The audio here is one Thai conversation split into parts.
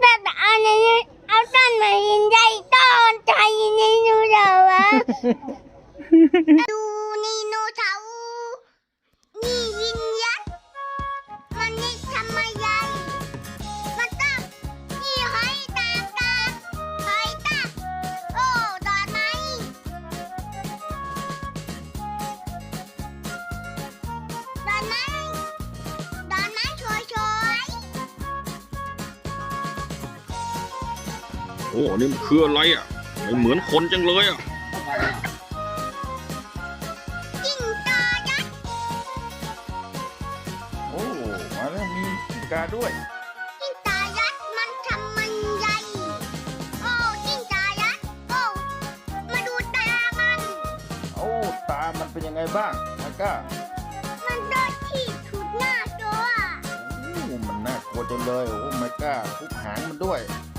แต่อันนี้เอาต้นมายิน โอ้นี่มันคืออะไรอะไม่เหมือนคนจังเลยอะจิ้งจอยักษ์โอ้มาแล้วมีกิ้งกาด้วยจิ้งจายักษ์มันทำมันใหญ่โอ้จิ้งจายักษ์โอ้มาดูตามันโอ้ตามันเป็นยังไงบ้างมาก้ามันโดนที่ถุดหน้าตัวโอ้มันน่ากลัวจังเลยโอ้มาก้าทุกหางมันด้วยโอ้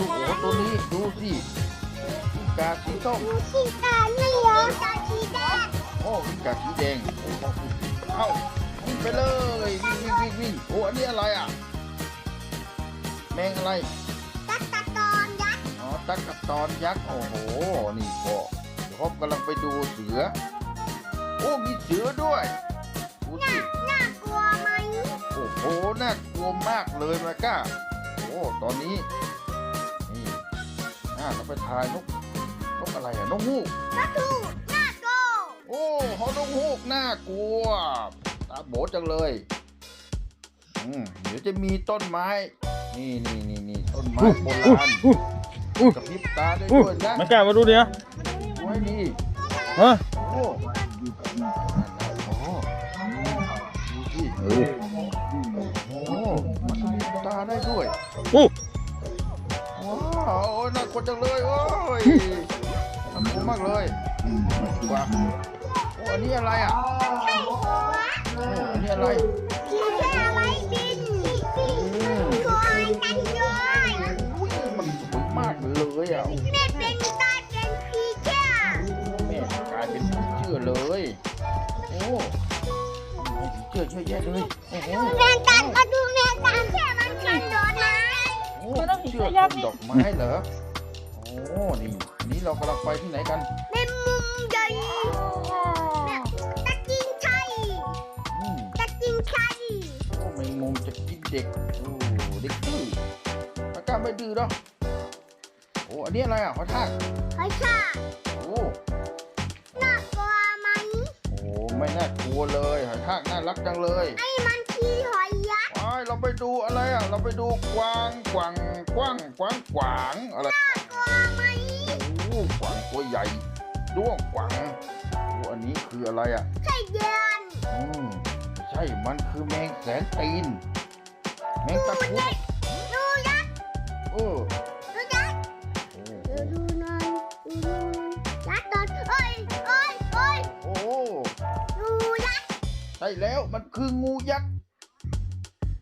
ฮะดูโอ้ตัวนี้ดูสิกิ้งกาสีส้มดูจิ้งจาเหลืองจาสีแดงโอ้กิ้งกาสีแดงโอ้เอ้าวิ่งไปเลยวิ่งวิ่งวิ่งวิ่งโอ้อันนี้อะไรอะ แมงอะไรตักตะตอนยักษ์อ๋อตักกะตอนยักษ์โอ้โหนี่พ่อเดี๋ยวพ่อกำลังไปดูเสือ โอ้มีเสือด้วยดูสิน่ากลัวไหมโอ้โหน่ากลัวมากเลยมาก้าโอ้ตอนนี้าเราไปทายนกนกอะไรอะนกฮูกกระทูน่าโกโอ้เขานกฮูกน่ากลัวตาโบจังเลยอืมเดี๋ยวจะมีต้นไม้ นี่นี่นี่นี่ต้นไม้โบราณกระพริบตาได้ด้วยนะไม่กล้ามาดูเดี๋ยวไว้นี่ฮะโอ้นั่นนะโอ้ดูสิเออโอ้มันกระพริบตาได้ด้วยโอ้ว้าวโอ้ยน่ากลัวจังเลยโอ้ยน่ากลัวมากเลยกว่าโอ้อันนี้อะไรอะโอ้อันนี้อะไรผีแค่ไว้บินอืมคอยกันด้วยอุ้ยมันสวยมากเลยอะแม่เป็นตานผีแค่แม่กลายเป็นผีเชื่อเลย โอ้ผีเชื่อเยอแยะเลยโอ้โหแมงกันมาดูแมงกันแค่มันกันโดนไม้โอ้ผีเชื่อต้นดอกไม้เหรอ โอ้นี่อันนี้เรากำลังไปที่ไหนกันในมุมใหญ่เนี่ยตะกินไข่อืมตะกินไข่โอ้แมงมุมจะกินเด็กโอ้เด็กดื้ออากาศไม่ดื้อหรอกโอ้อันนี้อะไรอะหอยทากหอยค่ะโอ้น่ากลัวไหมโอ้ไม่น่ากลัวเลยหอยทากน่ารักจังเลยไอ้มันคือหอยยักษ์ไปเราไปดูอะไรอะเราไปดูกวางกวางกวางกวางกวางอะไร กลัวไหมโอ้กวางตัวใหญ่ด้วงกวางโอ้อันนี้คืออะไรอะไข่เดือนอืมใช่มันคือแมงแสนตีน แมงตะคุดดูยักษ์เออดูยักษ์โอ้ดูดูน่อยดูยักษ์ตอนเอ้ยเอ้ยเอ้ยโอ้ดูยักษ์ใช่แล้วมันคืองูยักษ์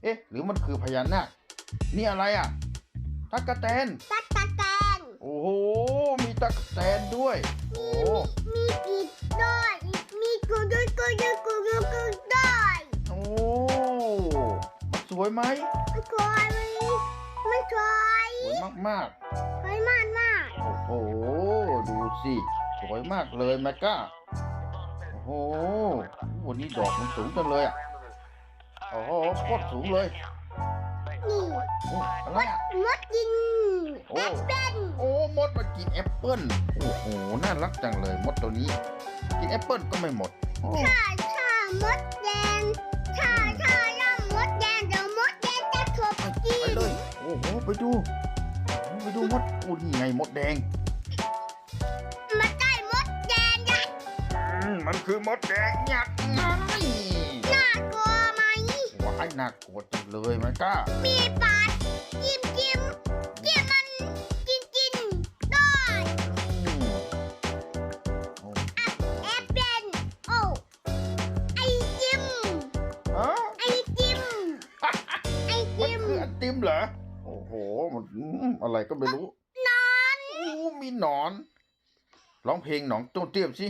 เอ๊ะ หรือมันคือพญานาคนี่อะไรอะตั๊กแตนตักตะแตน ตั๊กแตนด้วย โอ้มีปีกด้วย มีกุยกุยกุยกุยกุยกุยด้วยโอ้มันสวยไหมมันสวยไหมมันสวยสวยมากสวยมากมากๆโอ้โหดูสิสวยมากเลยแมก้าโอ้โหวันนี้ดอกมันสูงจังเลยอะโอ้โหโคตรสูงเลยนี่โอ้อะไรอะมดกิน โอ้แอปเปิ้ลโอ้ มดมากินแอปเปิ้ล โอ้โห น่ารักจังเลยมดตัวนี้ กินแอปเปิ้ลก็ไม่หมดโอ้ถ้าถ้ามดแดงถ้าถ้าย่ามดแดงเดี๋ยวมดแดงจะถูกกิไปนเลย โอ้โห ไปดูโอ้ไปดูมดโอ้นี่ไงมดแดงมาได้มดแดงยักษ์อืมมันคือมดแดงยักษ์ไงน่ากลัวไหมว้ายน่ากลัวจังเลยแมก้า มีปาดจิ้มจิ้มจิ้ม เหรอ โอ้โหมันอืมอะไรก็ไม่รู้น้อมีหนอน ร้องเพลงหนองต้นเตี้ยมสิ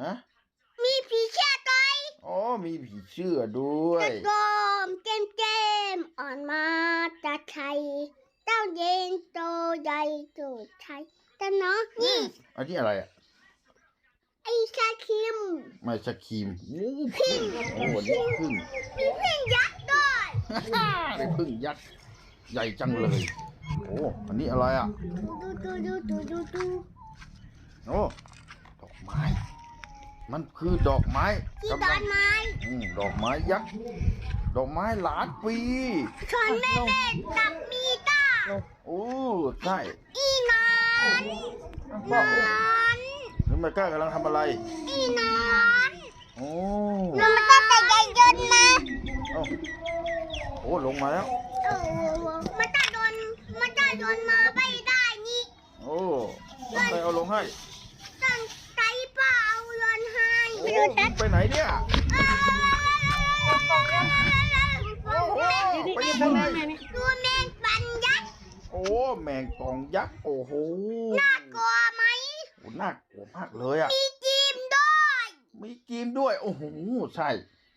อะมีผีเชื่อตัวอ๋อมีผีเชื่อด้วยตะโกมเกมเกมอ่อนมาจากไทยเต้าเย็นโตใหญ่โตไทยแต่น้องนี่อันนี้อะไรอะไอ้ชาคิมไม่สครีมโอ้พึ่งโอ้นี่พึ่งมีเพื่อนยักษ์ด้วย ได้พึ่งยักษ์ใหญ่จังเลย โอ้ อันนี้อะไรอะดูดูดูดูดูดูโอ้ ดอกไม้ มันคือดอกไม้ที่ดกำอลันไม้อืมดอกไม้ยักษ์ ดอกไม้หลานปีชอนแม่แม่กับมีต้าโอ้ ใช่ อีนอนนอนแล้วแม่ก้ากำลังทำอะไร อีนอนโอ้นอนมันตั้งแต่ใหญ่จนมาเอ้า โอ้ลงมาแล้ว เออมันจะโดนมันจะโดนมาไม่ได้นี่โอ้ใครเอาลงให้ตั้งใจเปล่าโดนให้โอ้ไม่รู้จักไปไหนเนี่ยไปยังไงดูแมงปันยักษ์โอ้แมงป่องยักษ์โอ้โหกลัวไหมโอ้น่ากลัวมากเลยอะมีจีมด้วยมีกีมด้วยโอ้โหใช่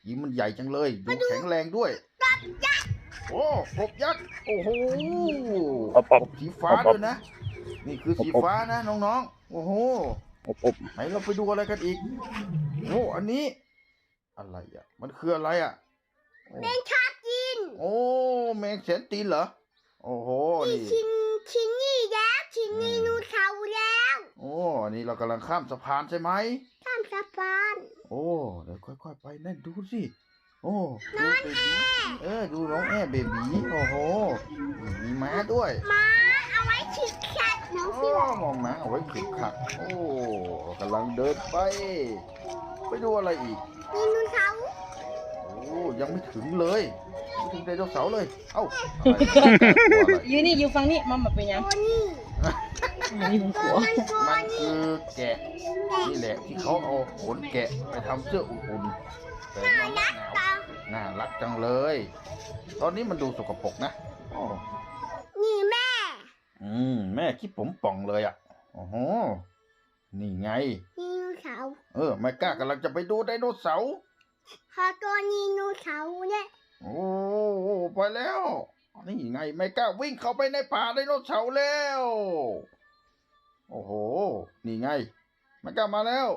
ยีมันใหญ่จังเลยดูแข็งแรงด้วยกับยักษ์ โอ้กบยักษ์ โอ้โหอบอบกบสีฟ้าด้วยนะ นี่คือสีฟ้านะน้องๆ โอ้โหอบอบไหนเราไปดูอะไรกันอีก โอ้ อันนี้ อะไรอะ มันคืออะไรอะโอ้แมงชากินโอ้ แมงแสนตีนเหรอ โอ้โห นี่นี่ชินชินนี่แล้วชินนี่นูเขาแล้ว โอ้ นี่เรากำลังข้ามสะพานใช่ไหม ข้ามสะพาน โอ้ เดี๋ยวค่อยๆไปนั่นดูสิ โอ้ดูเบบีเออ ดูน้องแอเบบีโอ้โห มีม้าด้วย ม้าเอาไว้ฉีกขัดน้องโอ้พี่บอกมองม้าเอาไว้ขึกขักโอ้กำลังเดินไป ไปดูอะไรอีก นี่นูเขาโอ้ยังไม่ถึงเลยไม่ถึงไดโนเสาร์เลย เอ้าอะไรตัวอะไร อยู่นี่อยู่ฝั่งนี้มันมาเป็นหยังตัวนี้อันนี้ผมกตัลัววมันตัวมันนี้คือแกะนี่แหละที่เขาเอาขนแกะไปทำเสื้ออุ่นๆแต่มันหนาวตา น่ารักจังเลย ตอนนี้มันดูสกปรกนะอ๋อนี่แม่ อืม แม่คิดผมป่องเลยอะ โอ้โห นี่ไงนี่นูเขาเออแม่กล้ากำลังจะไปดูไดโนเสาร์พอตัวนี้นูเขาเนี่ยโอ้โหไปแล้ว นี่ไงแม่กล้าวิ่งเข้าไปในป่าไดโนเสาร์แล้ว โอ้โห นี่ไงแม่กล้ามาแล้ว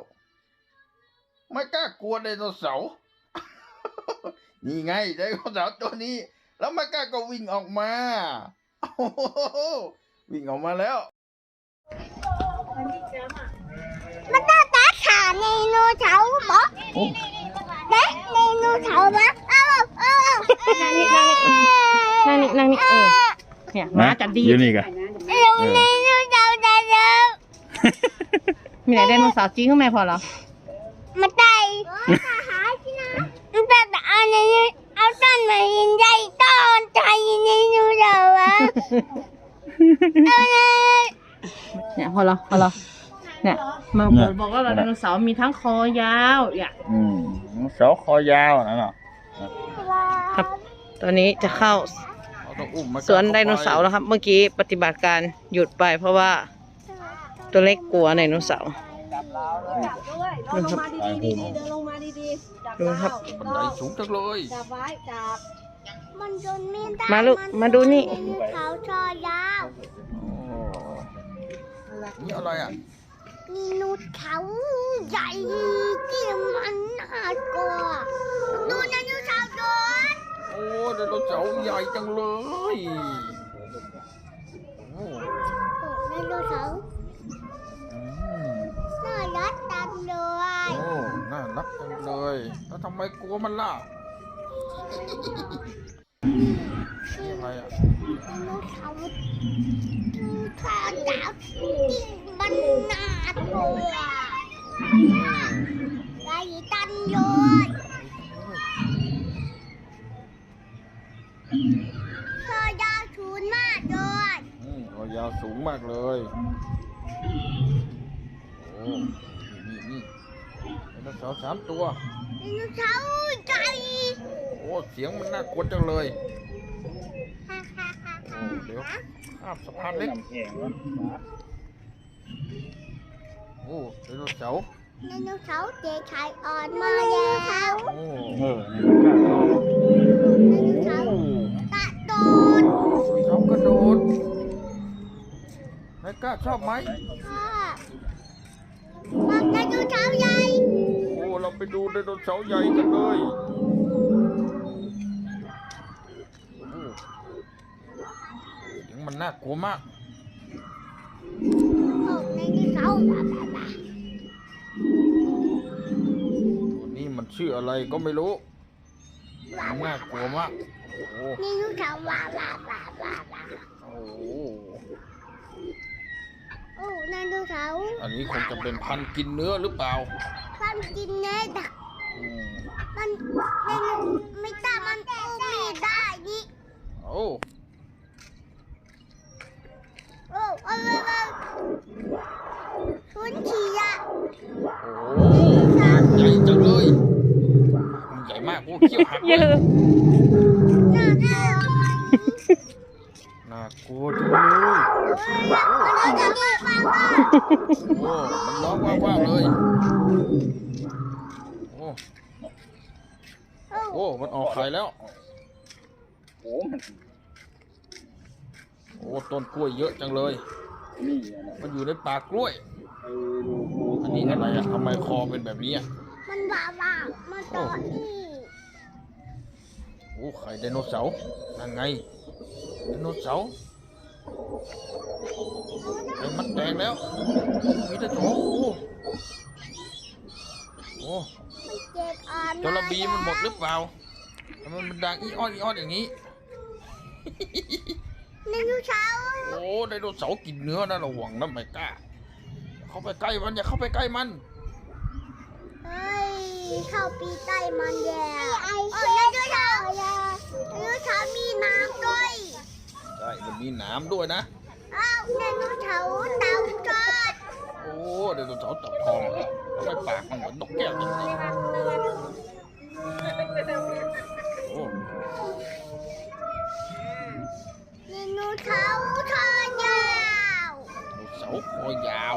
แม่กล้ากลัวไดโนเสาร์ นี่ไงไดโนเสาร์ตัวนี้ แล้วแม่กล้าก็วิ่งออกมาโอ้โหวิ่งออกมาแล้วมันน่าตาขาในนูเขาบอกโอ้เด็กในนูเขาบอกเอาเอานั่งนี่นั่งนี่นั่งนี่นั่งนี่เออเนี่ยม้าจะดีอยู่นี่กันเอาในนูเขาได้แล้วมีไหนไดโนเสาร์จริงขึ้นไหมพอเหรอมาได้ นเอาต้นมายิงใจต้นใจในนูเราอะเอาเลยเนี่ยพอเหรอพอเหรอเนี่ยมาบอกบอกว่าไดโนเสาร์มีทั้งคอยาวเนี่ยอืมเสาคอยาวนั่นเนาะครับ ตอนนี้จะเข้าเราต้องอุ้มแม่กล้าสวนไดโนเสาร์แล้วครับ เมื่อกี้ปฏิบัติการหยุดไปเพราะว่าตัวเล็กกลัวไดโนเสาร์ นะครับตายหุ่มดูครับบันไดสูงจังเลยมันจนไม่ได้มาลูกมาดูนี่เขาชอยาวโอ้นี่อะไรอะ มีนุชเขาใหญ่ที่มันน่ากลัวดูนะนูเขาโดนโอ้ไดโนเสาร์ใหญ่จังเลย รักจังเลย แล้วทำไมกลัวมันล่ะนี่อะไรอะไดโนเสาร์ที่ข้าจับที่มันน่ากลัวใหญ่จังเลยเธอยาวชูนมากเลยอืมตัวยาวสูงมากเลย โอ้ นี่นี่ไดโนเสาร์สามตัวไดโนเสาร์ใหญ่โอ้เสียงมันน่ากลัวจังเลยโอ้ไดวะข้ามสะพานเล็กน้ำแข็งวะโอ้ไดโนเสาร์ไดโนเสาร์เด็กชายอ่อนมาแล้วโอ้เออนี่มันก็เอาไดโนเสาร์กระโดดเขากระโดดไอ้ก้าชอบไหมค่ะมาไดโนเสาร์ใหญ่โอ้ เราไปดูไดโนเสาร์ใหญ่กันเลยโอ้เสียงมันน่ากลัวมากโอ้ไดโนเสาร์บ้าบ้าบ้าตัวนี้มันชื่ออะไรก็ไม่รู้มันน่ากลัวมากโอ้โหไดโนเสาร์บ้าบ้าบ้าบ้าบ้าโอ้โหโอ้ไดโนเสาร์อันนี้คงจะเป็นพันธุ์กินเนื้อหรือเปล่า ความกินเนื้อดักอืมมันไดโนไม่ตามันโอ้ไม่ได้นี่โอ้โอ้โอ้โอ้โอ้คุณขี่อะโอ้ปากใหญ่จังเลย มันใหญ่มากโอ้เขี้ยวหักอเลย่ายลืมน่ากลัว น่ากลัวจังเลยมันจะมีบ้างว่าโอ้มันร้องว้าวๆเลยโอ้โอ้มันออกไข่แล้ว โอ้มันโอ้ต้นกล้วยเยอะจังเลย นี่มันอยู่ในป่ากล้วยอันนี้อะไรอะทำไมคอเป็นแบบนี้อะมันบ้าบ้ามันต่อนี่ โอ้ไข่ไดโนเสาร์นั่นไงไดโนเสาร์ไอ้มันแดงแล้วมีแต่โถโอ้โอ้มันเจ็บอ่อนจระบีมันหมดหรือเปล่าทำไมมันดังอีออนอีออนอย่างนี้ไดโนเสาร์โอ้ไดโนเสาร์กินเนื้อนะระวังนะไม่กล้าเข้าไปใกล้มันอย่าเข้าไปใกล้มัน เฮ้ยเข้าปีใต้มันแย่ไอ้ไดโนเสาร์ไดโนเสาร์มีน้ำด้วยใช่มันมีหนามด้วยนะ อ้าวไดโนเสาร์เต่าจอดโอ้ไดโนเสาร์ตับทองทำไมปากมันเหมือนนกแก้วจริงๆโอ้ไดโนเสาร์คอยาวไดโนเสาร์คอยาว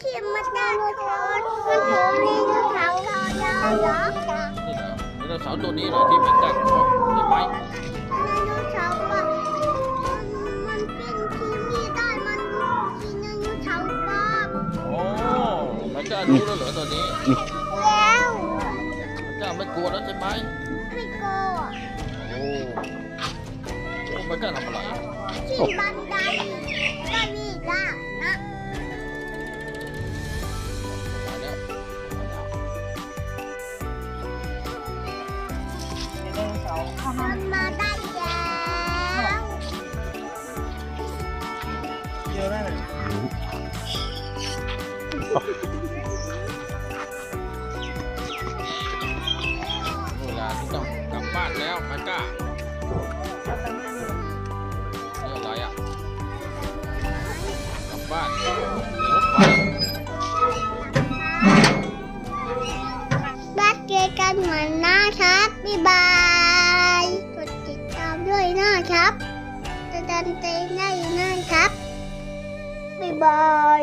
ที่มันได้ชนมันถือไดโนเสาร์คอยาวเหรอนี่เหรอไดโนเสาร์ตัวนี้เหรอที่เป็นตักคอใช่ไหมไดโนเสาร์อะมันมันเป็นทีวีได้มันกินไดโนเสาร์บ้างโอ้ไม่กล้ารู้แล้วเหรอตอนนี้แล้วไม่กล้าไม่กลัวแล้วใช่ไหมไม่โกลัวโอ้โอ้ไม่กล้าทำอะไรที่บันไดก็มีได้ เวลาที่ต้องกลับบ้านแล้วไม่กล้านี่อะไรอะ กลับบ้านรถไฟบัดเจอกันเหมือนนะครับบ๊ายบายกดติดตามด้วยนะครับจะดันเต้ได้นะครับบ๊ายบาย